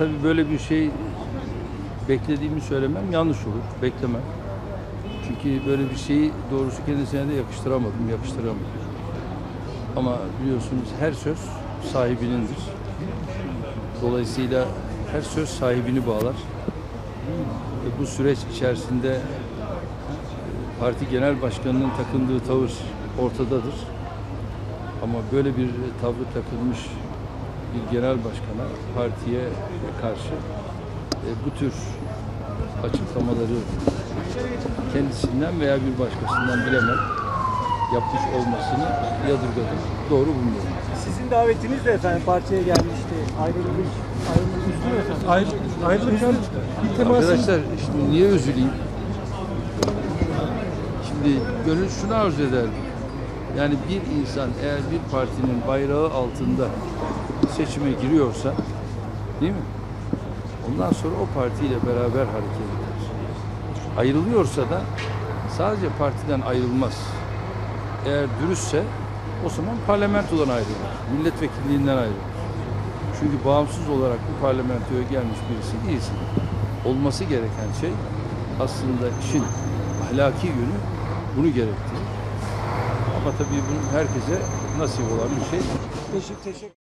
tabii böyle bir şey beklediğimi söylemem yanlış olur. Beklemem. Çünkü böyle bir şeyi doğrusu kendisine de yakıştıramadım, yakıştıramadım. Ama biliyorsunuz her söz sahibinindir. Dolayısıyla her söz sahibini bağlar. Ve bu süreç içerisinde e, parti genel başkanının takındığı tavır ortadadır. Ama böyle bir tavrı takılmış bir genel başkana, partiye karşı e, bu tür açıklamaları kendisinden veya bir başkasından bilemem yapmış olmasını yadırgadım. Doğru bulmuyorum. Sizin davetiniz de efendim partiye gelmişti. Ayrılmış, ayrılmış üzdü mü efendim? Ayrı, ayrılırken bir temasın Arkadaşlar şimdi niye üzüleyim? Şimdi gönül şunu arzu eder. Yani bir insan eğer bir partinin bayrağı altında seçime giriyorsa değil mi? Ondan sonra o partiyle beraber hareket eder. Ayrılıyorsa da sadece partiden ayrılmaz. Eğer dürüstse o zaman parlamentodan ayrılır. Milletvekilliğinden ayrılır. Çünkü bağımsız olarak bu parlamentoya gelmiş birisi değilsin. Olması gereken şey aslında işin ahlaki yönü bunu gerektirir. Ama tabii bunun herkese nasip olan bir şey. Teşekkür, teşekkür.